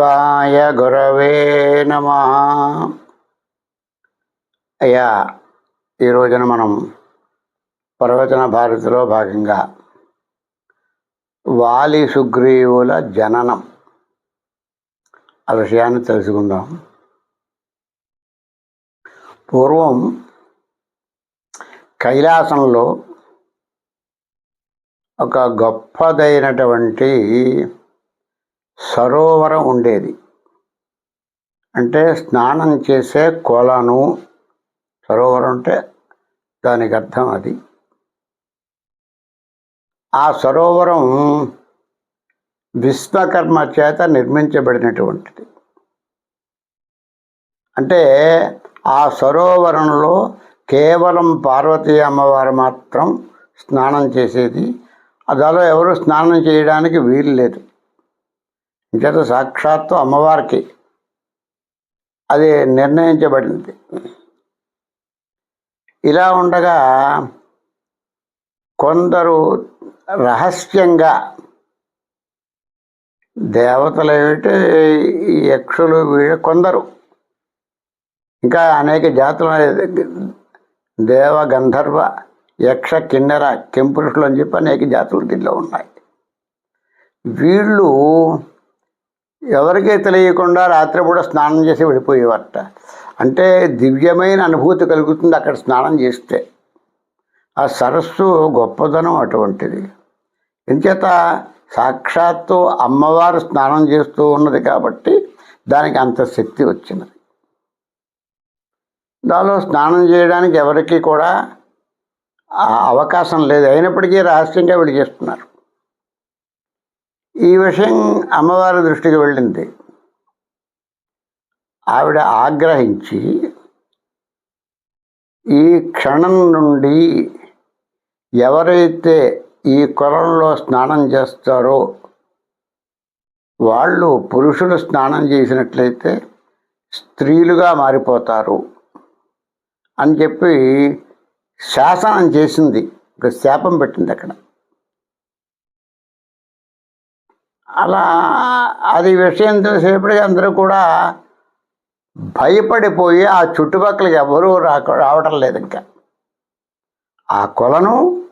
శివాయ గురవే నమ అయ్యా ఈ రోజున మనం ప్రవచన భారతిలో భాగంగా వాలి సుగ్రీవుల జననం ఆ విషయాన్ని తెలుసుకుందాం. పూర్వం కైలాసంలో ఒక గొప్పదైనటువంటి సరోవరం ఉండేది. అంటే స్నానం చేసే కోలాను సరోవరం అంటే దానికి అర్థం అది. ఆ సరోవరం విశ్వకర్మ చేత నిర్మించబడినటువంటిది. అంటే ఆ సరోవరంలో కేవలం పార్వతీ అమ్మవారు మాత్రం స్నానం చేసేది. అదాలో ఎవరు స్నానం చేయడానికి వీలు లేదు. ఇంకేత సాక్షాత్తు అమ్మవారికి అది నిర్ణయించబడింది. ఇలా ఉండగా కొందరు రహస్యంగా దేవతలు ఏమిటి యక్షులు వీళ్ళు కొందరు. ఇంకా అనేక జాతులు దేవ గంధర్వ యక్ష కిన్నెర కెంపురుషులు అని చెప్పి అనేక జాతులు దీనిలో ఉన్నాయి. వీళ్ళు ఎవరికీ తెలియకుండా రాత్రిపూట స్నానం చేసి వెళ్ళిపోయేవారట. అంటే దివ్యమైన అనుభూతి కలుగుతుంది అక్కడ స్నానం చేస్తే. ఆ సరస్సు గొప్పదనం అటువంటిది. ఎంచేత సాక్షాత్తు అమ్మవారు స్నానం చేస్తూ ఉన్నది కాబట్టి దానికి అంత శక్తి వచ్చినది. దానిలో స్నానం చేయడానికి ఎవరికి కూడా అవకాశం లేదు. అయినప్పటికీ రహస్యంగా వీళ్ళు చేస్తున్నారు. ఈ విషయం అమ్మవారి దృష్టికి వెళ్ళింది. ఆవిడ ఆగ్రహించి ఈ క్షణం నుండి ఎవరైతే ఈ కొలంలో స్నానం చేస్తారో వాళ్ళు పురుషులు స్నానం చేసినట్లయితే స్త్రీలుగా మారిపోతారు అని చెప్పి శాసనం చేసింది. ఒక శాపం పెట్టింది అక్కడ. అలా అది విషయం తెలిసేపటికి అందరూ కూడా భయపడిపోయి ఆ చుట్టుపక్కల ఎవరూ రాక రావటం లేదు ఇంకా. ఆ కొలను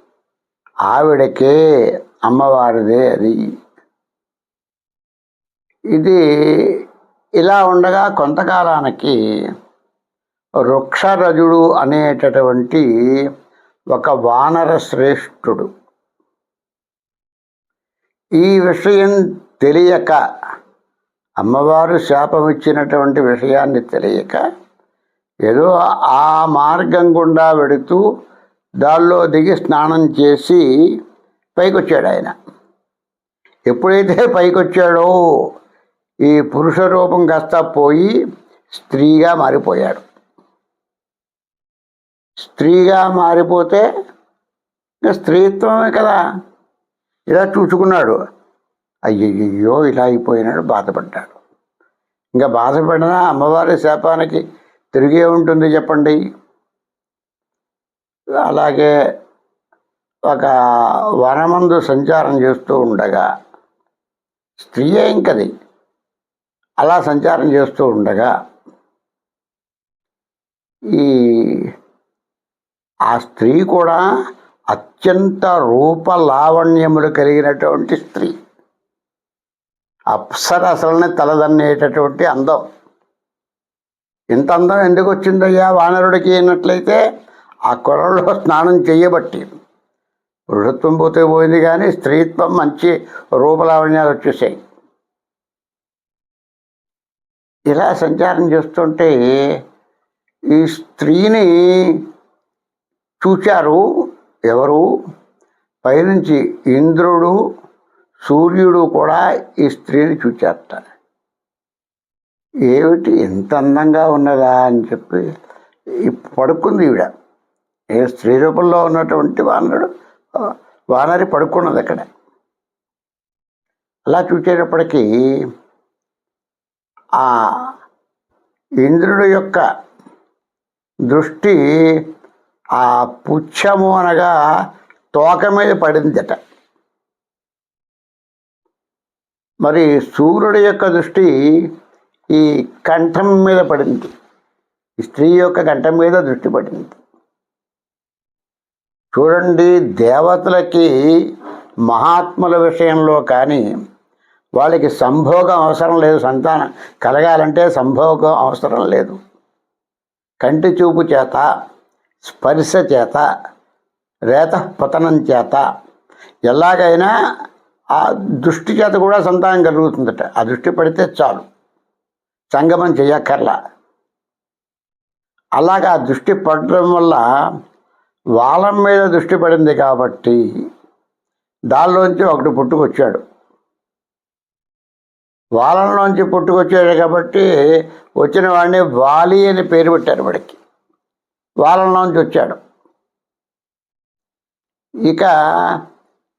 ఆవిడకే అమ్మవారిదే అది. ఇది ఇలా ఉండగా కొంతకాలానికి వృక్షరజుడు అనేటటువంటి ఒక వానర శ్రేష్ఠుడు ఈ విషయం తెలియక అమ్మవారు శాపం ఇచ్చినటువంటి విషయాన్ని తెలియక ఏదో ఆ మార్గం గుండా వెడుతూ దానిలో దిగి స్నానం చేసి పైకొచ్చాడు ఆయన. ఎప్పుడైతే పైకొచ్చాడో ఈ పురుష రూపం కాస్త పోయి స్త్రీగా మారిపోయాడు. స్త్రీగా మారిపోతే స్త్రీత్వమే కదా. ఇలా చూసుకున్నాడు. అయ్యయ్యో ఇలా అయిపోయినాడు బాధపడ్డాడు. ఇంకా బాధపడినా అమ్మవారి శాపానికి తిరిగే ఉంటుంది చెప్పండి. అలాగే ఒక వనమందు సంచారం చేస్తూ ఉండగా స్త్రీయే ఇంకది. అలా సంచారం చేస్తూ ఉండగా ఈ ఆ స్త్రీ కూడా అత్యంత రూప లావణ్యములు కలిగినటువంటి స్త్రీ. అప్సరసలని తలదన్నేటటువంటి అందం. ఇంత అందం ఎందుకు వచ్చిందయ్యా వానరుడికి అయినట్లయితే ఆ కొలంలో స్నానం చేయబట్టి పురుషత్వం పోతే పోయింది కానీ స్త్రీత్వం మంచి రూపలావణ్యాలు వచ్చేసాయి. ఇలా సంచారం చేస్తుంటే ఈ స్త్రీని చూచారు. ఎవరు? పైనుంచి ఇంద్రుడు సూర్యుడు కూడా ఈ స్త్రీని చూచేట ఏమిటి ఎంత అందంగా ఉన్నదా అని చెప్పి పడుకుంది ఈవిడ. ఏ స్త్రీ రూపంలో ఉన్నటువంటి వానరుడు? వానరి పడుకున్నది అక్కడ. అలా చూసేటప్పటికీ ఆ ఇంద్రుడు యొక్క దృష్టి ఆ పుచ్చము అనగా తోక మీద పడిందట. మరి సూర్యుడి యొక్క దృష్టి ఈ కంఠం మీద పడింది. స్త్రీ యొక్క కంఠం మీద దృష్టి పడింది. చూడండి దేవతలకి మహాత్ముల విషయంలో కానీ వాళ్ళకి సంభోగం అవసరం లేదు. సంతానం కలగాలంటే సంభోగం అవసరం లేదు. కంటి చూపు చేత స్పర్శ చేత రేత పతనం చేత ఎలాగైనా ఆ దృష్టి చేత కూడా సంతానం కలుగుతుందట. ఆ దృష్టి పడితే చాలు. సంగమం చేయక్కర్లా అలాగా ఆ దృష్టి పడడం వల్ల వాళ్ళం మీద దృష్టి పడింది కాబట్టి దానిలోంచి ఒకటి పుట్టుకొచ్చాడు. వాళ్ళంలోంచి పుట్టుకొచ్చాడు కాబట్టి వచ్చిన వాడిని వాలి అని పేరు పెట్టారు వాడికి. వాళ్ళలోంచి వచ్చాడు. ఇక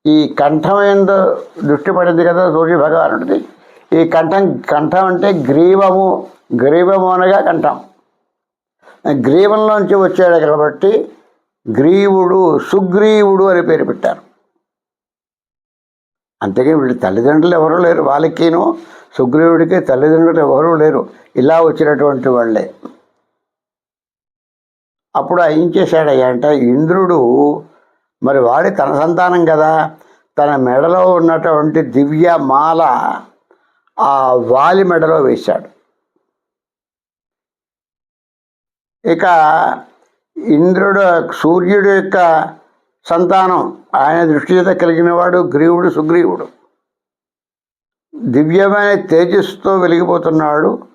ఈ కంఠం ఏందో దృష్టి పడింది కదా సూర్య భగవానుడిది. ఈ కంఠం కంఠం అంటే గ్రీవము గ్రీవము అనగా కంఠం. గ్రీవంలోంచి వచ్చాడు కాబట్టి గ్రీవుడు సుగ్రీవుడు అని పేరు పెట్టారు. అంతేగా వీళ్ళు తల్లిదండ్రులు ఎవరూ లేరు. వాళ్ళకిను సుగ్రీవుడికి తల్లిదండ్రులు ఎవరూ లేరు. ఇలా వచ్చినటువంటి వాళ్ళే. అప్పుడు ఏం చేశాడయ్యా అంటే ఇంద్రుడు మరి వాడి తన సంతానం కదా తన మెడలో ఉన్నటువంటి దివ్య మాల ఆ వాలి మెడలో వేశాడు. ఇక ఇంద్రుడు సూర్యుడు యొక్క సంతానం ఆయన దృష్టి చేత కలిగిన వాడు గ్రీవుడు సుగ్రీవుడు. దివ్యమైన తేజస్సుతో వెలిగిపోతున్నాడు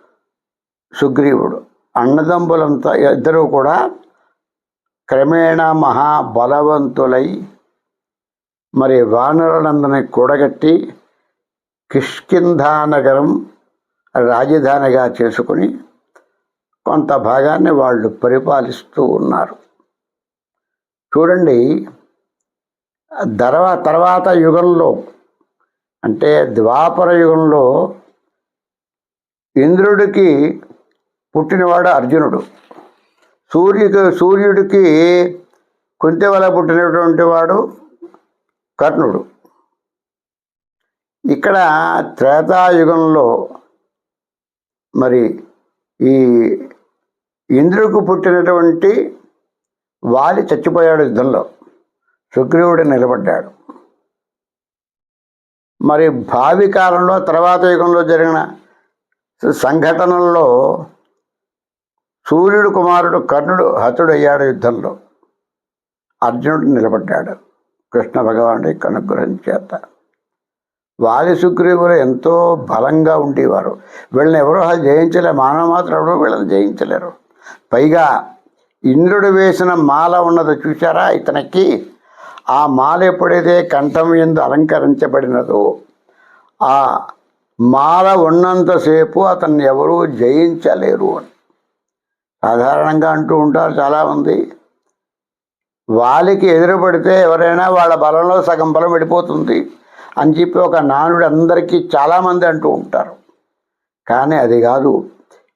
సుగ్రీవుడు. అన్నదమ్ములంతా ఇద్దరూ కూడా క్రమేణ మహాబలవంతులై మరి వానరులందరినీ కూడగట్టి కిష్కింధా నగరం రాజధానిగా చేసుకుని కొంత భాగాన్ని వాళ్ళు పరిపాలిస్తూ ఉన్నారు. చూడండి దర్వా తర్వాత యుగంలో అంటే ద్వాపర యుగంలో ఇంద్రుడికి పుట్టినవాడు అర్జునుడు. సూర్యుకి సూర్యుడికి కుంతి వల్ల పుట్టినటువంటి వాడు కర్ణుడు. ఇక్కడ త్రేతాయుగంలో మరి ఈ ఇంద్రుడికి పుట్టినటువంటి వాలి చచ్చిపోయాడు యుద్ధంలో. సుగ్రీవుడు నిలబడ్డాడు. మరి భావి కాలంలో తర్వాత యుగంలో జరిగిన సంఘటనల్లో సూర్యుడు కుమారుడు కర్ణుడు హతుడయ్యాడు యుద్ధంలో. అర్జునుడు నిలబడ్డాడు. కృష్ణ భగవానుడి యొక్క అనుగ్రహం చేత. వాలి సుగ్రీవులు ఎంతో బలంగా ఉండేవారు. వీళ్ళని ఎవరో అసలు జయించలేరు మానవ మాత్రం ఎవరో వీళ్ళని జయించలేరు. పైగా ఇంద్రుడు వేసిన మాల ఉన్నది చూసారా ఇతనికి? ఆ మాల ఎప్పుడైతే కంఠం ఎందు అలంకరించబడినదో ఆ మాల ఉన్నంతసేపు అతన్ని ఎవరూ జయించలేరు అని. సాధారణంగా అంటూ ఉంటారు చాలామంది వాలికి ఎదురుపడితే ఎవరైనా వాళ్ళ బలంలో సగం బలం వెళ్ళిపోతుంది అని చెప్పి ఒక నానుడు అందరికీ చాలామంది అంటూ ఉంటారు. కానీ అది కాదు.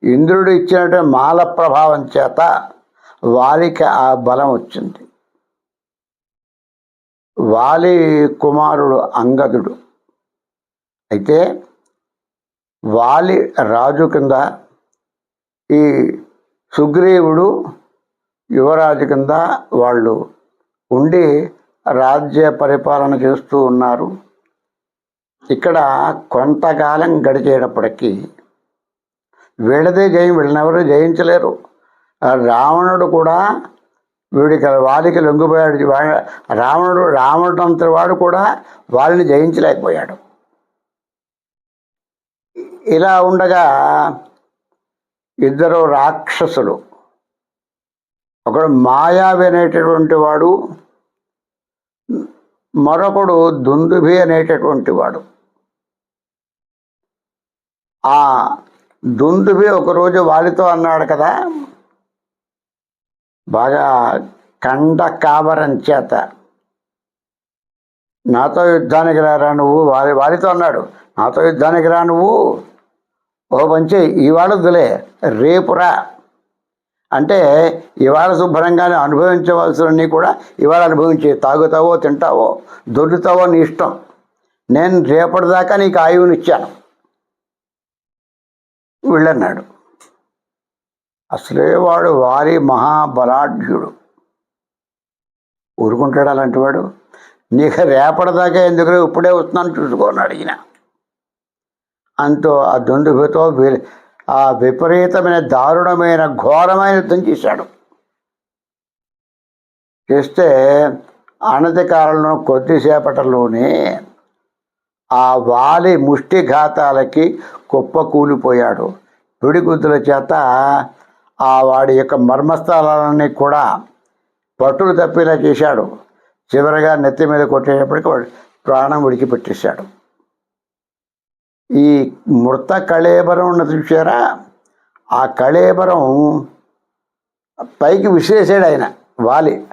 ఇంద్రుడు ఇచ్చినటువంటి మాల ప్రభావం చేత వాలికి ఆ బలం వచ్చింది. వాలి కుమారుడు అంగదుడు. అయితే వాలి రాజు కింద ఈ సుగ్రీవుడు యువరాజు కింద వాళ్ళు ఉండి రాజ్య పరిపాలన చేస్తూ ఉన్నారు. ఇక్కడ కొంతకాలం గడిచేటప్పటికీ వీళ్ళదే జయం వీళ్ళనెవరూ జయించలేరు. రావణుడు కూడా వీడికి వారికి లొంగిపోయాడు. రావణుడు రావణుడు అంతటి వాడు కూడా వాళ్ళని జయించలేకపోయాడు. ఇలా ఉండగా ఇద్దరు రాక్షసులు. ఒకడు మాయావి అనేటటువంటి వాడు మరొకడు దుందుభి అనేటటువంటి వాడు. ఆ దుందుభి ఒకరోజు వాలితో అన్నాడు కదా బాగా కండ కావరం చేత. నాతో యుద్ధానికి రారా నువ్వు? వారి వాలితో అన్నాడు నాతో యుద్ధానికి రా నువ్వు? ఓ మంచి ఇవాళ వద్దులే రేపురా అంటే ఇవాళ శుభ్రంగానే అనుభవించవలసినవి కూడా ఇవాళ అనుభవించే తాగుతావో తింటావో దొరుకుతావో నీ ఇష్టం. నేను రేపటిదాకా నీకు ఆయువునిచ్చాను వీళ్ళన్నాడు. అసలే వాడు వారి మహాబలాఢ్యుడు. ఊరుకుంటాడు అలాంటి వాడు? నీకు రేపటిదాకా ఎందుకు ఇప్పుడే వస్తున్నాను చూసుకోని అడిగినా. అంతో ఆ దుందుగుతో ఆ విపరీతమైన దారుణమైన ఘోరమైన యుద్ధం చేశాడు. చేస్తే అనతి కాలంలో కొద్దిసేపటిలోనే ఆ వాలి ముష్టిఘాతాలకి కుప్ప కూలిపోయాడు పిడిగుద్దుల చేత ఆ వాడి యొక్క మర్మస్థలాలన్నీ కూడా పట్టులు తప్పేలా చేశాడు. చివరిగా నెత్తి మీద కొట్టేటప్పటికి వాడు ప్రాణం విడిచిపెట్టేశాడు. ఈ మృత కళేబరం ఉన్నది చూసారా ఆ కళేబరం పైకి విసిరేసాడు ఆయన వాలి.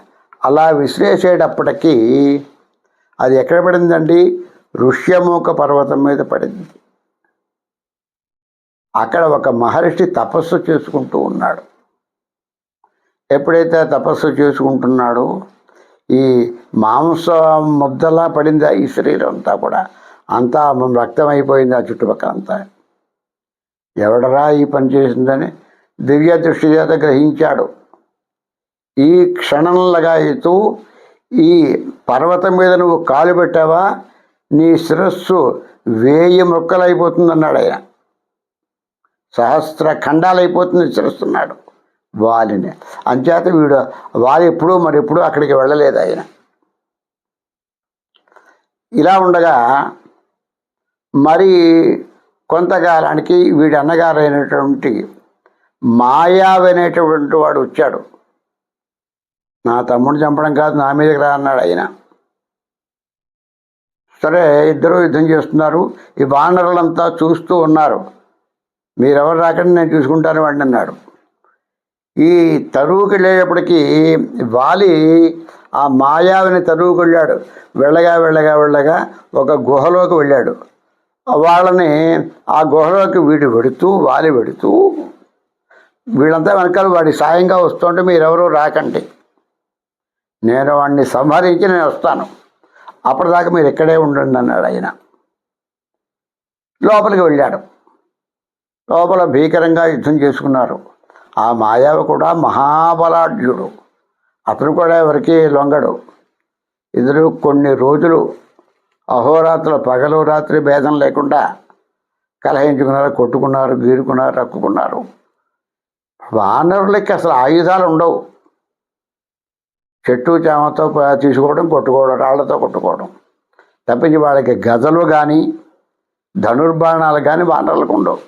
అలా విసిరేసేటప్పటికీ అది ఎక్కడ పడిందండి? ఋష్యముఖ పర్వతం మీద పడింది. అక్కడ ఒక మహర్షి తపస్సు చేసుకుంటూ ఉన్నాడు. ఎప్పుడైతే తపస్సు చేసుకుంటున్నాడో ఈ మాంస ముద్దలా పడింది ఈ శరీరం అంతా కూడా. అంతా రక్తం అయిపోయింది ఆ చుట్టుపక్కల అంతా. ఎవడరా ఈ పని చేసిందని దివ్య దృష్టి చేత గ్రహించాడు. ఈ క్షణంలగాయితూ ఈ పర్వతం మీద నువ్వు కాలు పెట్టావా? నీ శిరస్సు వేయి మొక్కలైపోతుందన్నాడు ఆయన. సహస్ర ఖండాలైపోతుంది శిరస్సున్నాడు వాలిని. అంచేత వీడు వాలి ఎప్పుడూ మరి ఎప్పుడూ అక్కడికి వెళ్ళలేదు ఆయన. ఇలా ఉండగా మరి కొంతకాలానికి వీడి అన్నగారైనటువంటి మాయావనేటటువంటి వాడు వచ్చాడు. నా తమ్ముడు చంపడం కాదు నా మీదకి రా అన్నాడు ఆయన. సరే ఇద్దరు యుద్ధం చేస్తున్నారు. ఈ వానరులంతా చూస్తూ ఉన్నారు. మీరెవరు రాకండి నేను చూసుకుంటాను వాడిని అన్నాడు. ఈ తరువుకి వెళ్ళేటప్పటికీ వాలి ఆ మాయావిని తరువుకు వెళ్ళాడు. వెళ్ళగా వెళ్ళగా వెళ్ళగా ఒక గుహలోకి వెళ్ళాడు. వాళ్ళని ఆ గుహలోకి వీడు పెడుతూ వాలి పెడుతూ వీళ్ళంతా వెనకాల వాడి సాయంగా వస్తుంటే మీరెవరూ రాకండి. నేను వాడిని సంహరించి నేను వస్తాను. అప్పటిదాకా మీరు ఇక్కడే ఉండండి అన్నాడు ఆయన. లోపలికి వెళ్ళాడు. లోపల భీకరంగా యుద్ధం చేసుకున్నారు. ఆ మాయావి కూడా మహాబలాఢ్యుడు. అతను కూడా ఎవరికి లొంగడు. ఇద్దరు కొన్ని రోజులు అహోరాత్రులు పగలు రాత్రి భేదం లేకుండా కలహించుకున్నారు కొట్టుకున్నారు గీరుకున్నారు రక్కుకున్నారు. వానరులకి అసలు ఆయుధాలు ఉండవు. చెట్టు చేమతో తీసుకోవడం కొట్టుకోవడం రాళ్ళతో కొట్టుకోవడం. తప్పించి వాళ్ళకి గదలు కానీ ధనుర్బాణాలు కానీ వానరులకు ఉండవు.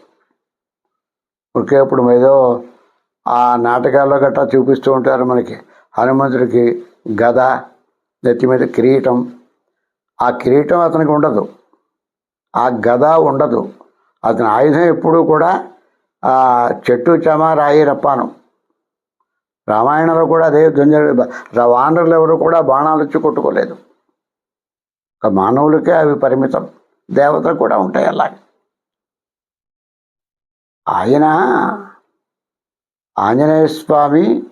ఒకే ఇప్పుడు ఏదో ఆ నాటకాల్లో గట్రా చూపిస్తూ ఉంటారు మనకి. హనుమంతుడికి గద నెత్తి మీద కిరీటం ఆ కిరీటం అతనికి ఉండదు. ఆ గద ఉండదు. అతని ఆయుధం ఎప్పుడూ కూడా చెట్టు చమ రాయి రప్పాను. రామాయణంలో కూడా అదే యుద్ధం వానరులు ఎవరు కూడా బాణాలు వచ్చి కొట్టుకోలేదు. ఒక మానవులకే అవి పరిమితం. దేవతలు కూడా ఉంటాయి అలాగే. ఆయన ఆంజనేయ స్వామి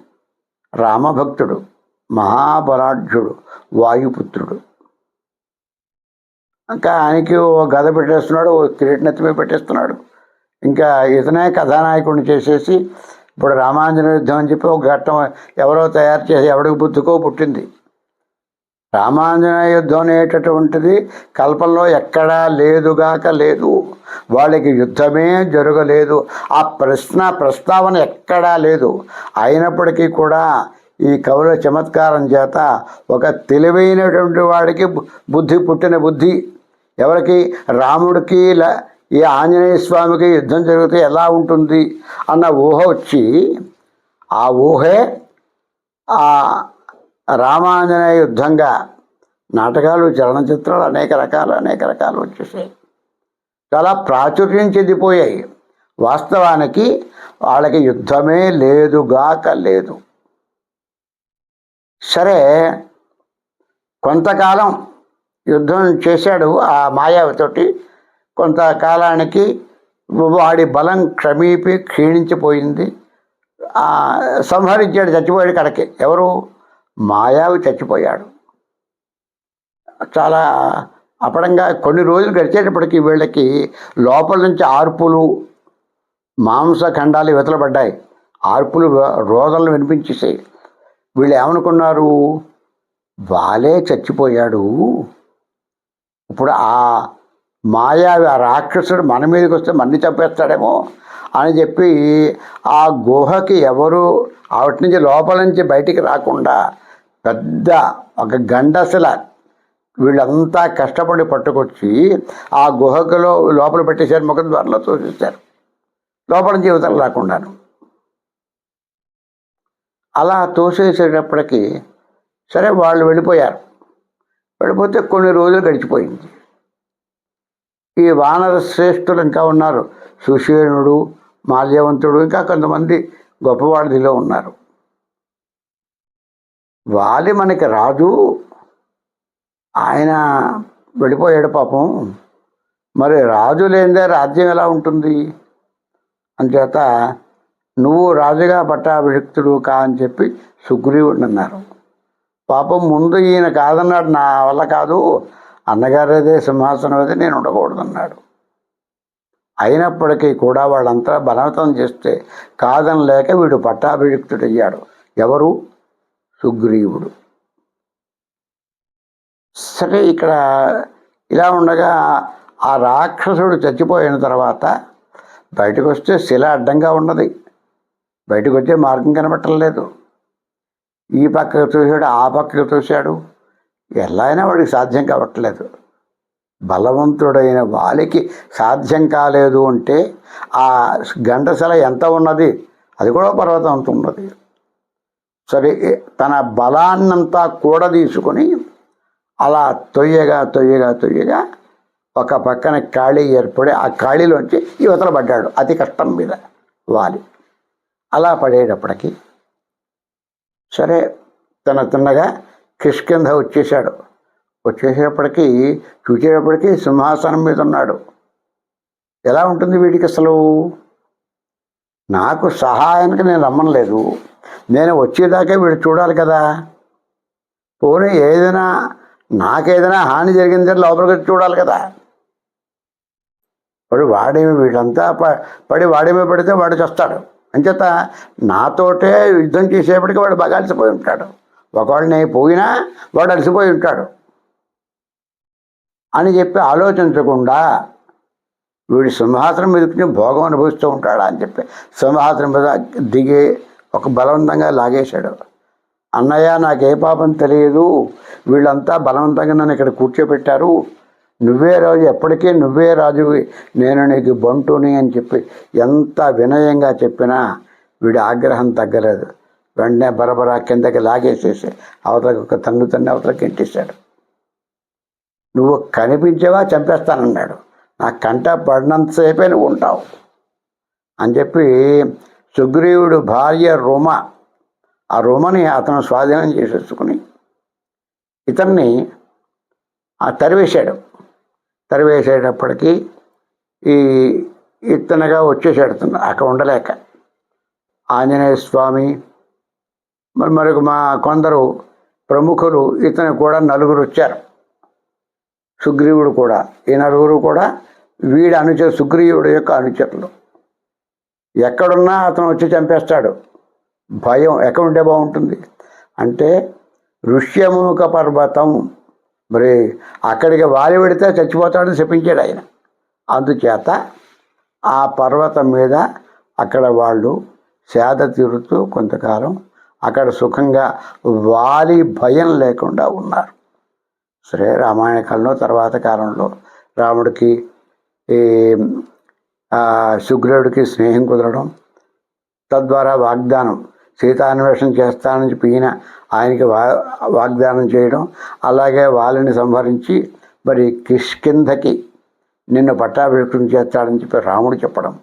రామభక్తుడు మహాబలాఢ్యుడు వాయుపుత్రుడు. ఇంకా ఆయనకి ఓ గద పెట్టేస్తున్నాడు ఓ కిరీటనెత్తిమే పెట్టేస్తున్నాడు. ఇంకా ఇతనే కథానాయకుడిని చేసేసి ఇప్పుడు రామాంజన యుద్ధం అని చెప్పి ఒక ఘట్టం ఎవరో తయారు చేసి ఎవడికి బుద్ధికో పుట్టింది. రామాంజన యుద్ధం అనేటటువంటిది కల్పంలో ఎక్కడా లేదుగాక లేదు. వాళ్ళకి యుద్ధమే జరగలేదు. ఆ ప్రశ్న ప్రస్తావన ఎక్కడా లేదు. అయినప్పటికీ కూడా ఈ కవుల చమత్కారం చేత ఒక తెలివైనటువంటి వాడికి బు- బుద్ధి పుట్టిన బుద్ధి. ఎవరికి? రాముడికి ల- ఈ ఆంజనేయ స్వామికి యుద్ధం జరిగితే ఎలా ఉంటుంది? అన్న ఊహ వచ్చి ఆ ఊహే ఆ రామాంజనేయ యుద్ధంగా నాటకాలు చలనచిత్రాలు అనేక రకాలు అనేక రకాలు వచ్చేసాయి. చాలా ప్రాచుర్యం చెందిపోయాయి. వాస్తవానికి వాళ్ళకి యుద్ధమే లేదుగాక లేదు. సరే కొంతకాలం యుద్ధం చేశాడు ఆ మాయావితోటి. కొంతకాలానికి వాడి బలం క్రమీపి క్షీణించిపోయింది. సంహరించాడు చచ్చిపోయాడు కడకి. ఎవరు? మాయావి చచ్చిపోయాడు. చాలా అపడంగా కొన్ని రోజులు గడిచేటప్పటికి వీళ్ళకి లోపల నుంచి ఆర్పులు మాంసఖండాలు ఖండాలు పడ్డాయి ఆర్పులు రోదలు వినిపించేసాయి వీళ్ళు ఏమనుకున్నారు? వాలే చచ్చిపోయాడు. ఇప్పుడు ఆ మాయావి ఆ రాక్షసుడు మన మీదకి వస్తే మన్ని చంపేస్తాడేమో అని చెప్పి ఆ గుహకి ఎవరు ఆవిటి నుంచి లోపల నుంచి బయటికి రాకుండా పెద్ద ఒక గండసల వీళ్ళంతా కష్టపడి పట్టుకొచ్చి ఆ గుహకులో లోపల పెట్టేశారు ముఖ ద్వారంలో తోసేశారు. లోపల జీవితం రాకుండాను. అలా తోసేసేటప్పటికి సరే వాళ్ళు వెళ్ళిపోయారు. పడిపోతే కొన్ని రోజులు గడిచిపోయింది. ఈ వానర శ్రేష్ఠులు ఇంకా ఉన్నారు. సుషేణుడు మాల్యవంతుడు ఇంకా కొంతమంది గొప్పవాడిదిలో ఉన్నారు. వాలి మనకి రాజు. ఆయన వెళ్ళిపోయాడు పాపం. మరి రాజు లేనిదే రాజ్యం ఎలా ఉంటుంది? అంచేత నువ్వు రాజుగా పట్టాభిషిక్తుడు కా అని చెప్పి సుగ్రీవుడు అన్నారు. పాపం ముందు ఈయన కాదన్నాడు నా వల్ల కాదు. అన్నగారేదే సింహాసనం అయితే నేను ఉండకూడదన్నాడు. అయినప్పటికీ కూడా వాళ్ళంతా బలవంతం చేస్తే కాదని లేక వీడు పట్టాభిషిక్తుడయ్యాడు. ఎవరు? సుగ్రీవుడు. సరే ఇక్కడ ఇలా ఉండగా ఆ రాక్షసుడు చచ్చిపోయిన తర్వాత బయటకు వస్తే శిల అడ్డంగా ఉన్నది. బయటకు వచ్చే మార్గం కనబట్టలేదు. ఈ పక్కకు చూశాడు ఆ పక్కకు చూశాడు. ఎలా అయినా వాడికి సాధ్యం కావట్లేదు. బలవంతుడైన వాలికి సాధ్యం కాలేదు అంటే ఆ గంటశల ఎంత ఉన్నది? అది కూడా పర్వతం అంత ఉన్నది. సరే తన బలాన్నంతా కూడా తీసుకొని అలా తొయ్యగా తొయ్యగా తొయ్యగా ఒక పక్కన ఖాళీ ఏర్పడి ఆ ఖాళీలోంచి యువతలు పడ్డాడు. అతి కష్టం మీద వాలి. అలా పడేటప్పటికి సరే తన తిన్నగా కిష్కింద వచ్చేసాడు వచ్చేసేపటికి చూసేటప్పటికి సింహాసనం మీద ఉన్నాడు. ఎలా ఉంటుంది వీడికి అసలు? నాకు సహాయానికి నేను రమ్మనలేదు. నేను వచ్చేదాకా వీడు చూడాలి కదా. పోనీ ఏదైనా నాకేదైనా హాని జరిగింది లోపలికి చూడాలి కదా. వాడు వాడేమి వీడంతా ప- పడి వాడేమి పడితే వాడికి వస్తాడు అంచేత నాతోటే యుద్ధం చేసేపటికి వాడు బాగా అలసిపోయి ఉంటాడు. ఒకవేళ పోయినా వాడు అలసిపోయి ఉంటాడు. అని చెప్పి ఆలోచించకుండా వీడు సింహాసనం మీదకి భోగం అనుభవిస్తూ ఉంటాడా అని చెప్పి సింహాసనం మీద దిగి ఒక బలవంతంగా లాగేశాడు. అన్నయ్య నాకే పాపం తెలియదు. వీళ్ళంతా బలవంతంగా నన్ను ఇక్కడ కూర్చోబెట్టారు. నువ్వే రాజు ఎప్పటికీ నువ్వే రాజువి నేను నీకు బంటుని అని చెప్పి ఎంత వినయంగా చెప్పినా వీడి ఆగ్రహం తగ్గలేదు. వెంటనే బరబరా కిందకి లాగేసేసి అవతలకి ఒక తన్ను తన్ని అవతలకి ఇంటేశాడు నువ్వు కనిపించేవా చంపేస్తానన్నాడు. నా కంట పడినంతసేపే నువ్వు ఉంటావు అని చెప్పి సుగ్రీవుడు భార్య రుమ ఆ రుమని అతను స్వాధీనం చేసేసుకుని ఇతన్ని ఆ తరివేశాడు. తరివేసేటప్పటికీ ఈ ఇత్తనగా వచ్చేసాడు అక్కడ ఉండలేక. ఆంజనేయ స్వామి మరి మరొక మా కొందరు ప్రముఖులు ఇతను కూడా నలుగురు వచ్చారు. సుగ్రీవుడు కూడా ఈ నలుగురు కూడా వీడి అనుచరు సుగ్రీవుడు యొక్క అనుచరులు. ఎక్కడున్నా అతను వచ్చి చంపేస్తాడు. భయం ఎక్కడ ఉంటే బాగుంటుంది. అంటే ఋష్యముఖ పర్వతం మరి అక్కడికి వాలి పెడితే చచ్చిపోతాడని చెప్పించాడు ఆయన. అందుచేత ఆ పర్వతం మీద అక్కడ వాళ్ళు సేద తీరుతూ కొంతకాలం అక్కడ సుఖంగా వాలి భయం లేకుండా ఉన్నారు. సరే రామాయణ కాలంలో తర్వాత కాలంలో రాముడికి ఈ ఆ, సుగ్రీవుడికి స్నేహం కుదరడం తద్వారా వాగ్దానం సీతాన్వేషణ చేస్తానని చెప్పిన ఆయనకి వా వాగ్దానం చేయడం అలాగే వాళ్ళని సంహరించి మరి కిష్కింధకి నిన్ను పట్టాభిషేకం చేస్తాడని చెప్పి రాముడు చెప్పడం.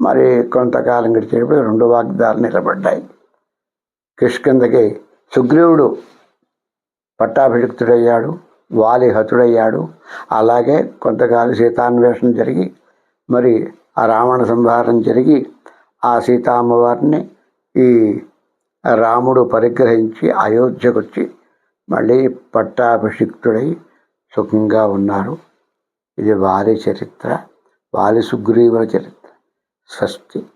మరి కొంతకాలం గడిచేటప్పుడు రెండు వాగ్దాలు నిలబడ్డాయి. కిష్కింధకి సుగ్రీవుడు పట్టాభిషిక్తుడయ్యాడు వాలి హతుడయ్యాడు అలాగే కొంతకాలం సీతాన్వేషణ జరిగి మరి ఆ రావణ సంహారం జరిగి ఆ సీతామ్మవారిని ఈ రాముడు పరిగ్రహించి అయోధ్యకు వచ్చి మళ్ళీ పట్టాభిషిక్తుడై సుఖంగా ఉన్నారు. ఇది వారి చరిత్ర వాలి సుగ్రీవుల చరిత్ర. స్వస్తి.